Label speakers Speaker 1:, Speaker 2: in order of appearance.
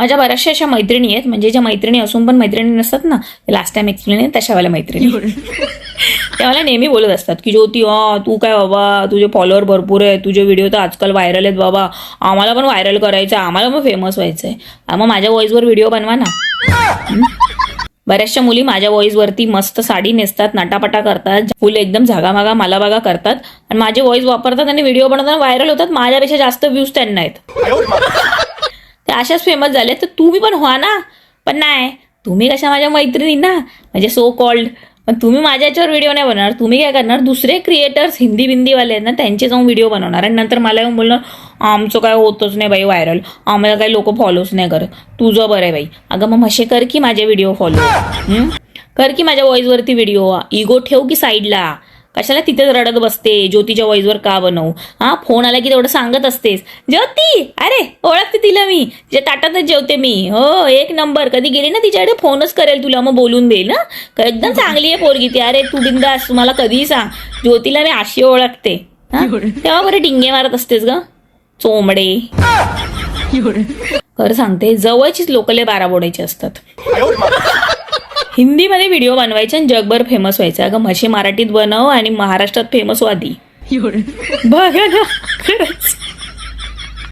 Speaker 1: माझ्या बऱ्याचशा अशा मैत्रिणी आहेत. म्हणजे ज्या मैत्रिणी असून पण मैत्रिणी नसतात ना लास्ट टाइम एक्सप्लेन आहेत तशावाल्या मैत्रिणी. त्या मला नेहमी बोलत असतात की ज्योती हा तू काय बाबा तुझे फॉलोअर भरपूर आहे तुझे व्हिडिओ तर आजकाल व्हायरल आहेत बाबा. आम्हाला पण व्हायरल करायचं आहे आम्हाला पण फेमस व्हायचं आहे मग माझ्या व्हॉइसवर व्हिडिओ बनवा ना? बऱ्याचशा मुली माझ्या व्हॉइसवरती मस्त साडी नेसतात नाटापटा करतात फुल एकदम झागामागा मला बघा करतात. आणि माझे व्हॉइस वापरतात आणि व्हिडिओ बनवताना व्हायरल होतात. माझ्यापेक्षा जास्त व्ह्यूज त्यांना आहेत. तर अशाच फेमस झाले. तर तुम्ही पण व्हा ना. पण नाही तुम्ही कशा माझ्या मैत्रिणी ना म्हणजे सो कॉल्ड पण तुम्ही माझ्या याच्यावर व्हिडिओ नाही बनवणार. तुम्ही काय करणार? दुसरे क्रिएटर्स हिंदी बिंदीवाले आहेत ना त्यांचे जाऊन व्हिडिओ बनवणार. आणि नंतर मला येऊन बोलणार आमचं काय होतच नाही बाई व्हायरल आम्हाला काही लोक फॉलोच नाही करत. तुझं बरं आहे बाई. अगं मग म्हशे कर की माझे व्हिडिओ फॉलो कर की माझ्या व्हॉइसवरती व्हिडिओ इगो ठेव की साईडला कशाला तिथेच रडत बसते? ज्योतीच्या व्हॉइसवर का बनवू? हा फोन आला की तेवढं सांगत असतेस. ज्योती! अरे ओळखते तिला मी. तिच्या ताटातच जेवते मी. हो एक नंबर कधी गेली ना तिच्याकडे? फोनच करेल तुला मग बोलून देईल ना. एकदम चांगली आहे पोरगी ती. अरे तू बिंदास मला कधीही सांग. ज्योतीला मी अशी ओळखते. हा? तेव्हा बरं डिंगे मारत असतेस ग. चोमडे. खरं सांगते जवळचीच लोकले बारा बोडायची असतात. हिंदीमध्ये व्हिडिओ बनवायचे आणि जगभर फेमस व्हायचं. अगं म्हशी मराठीत बनव आणि महाराष्ट्रात फेमस आधी बघा ना.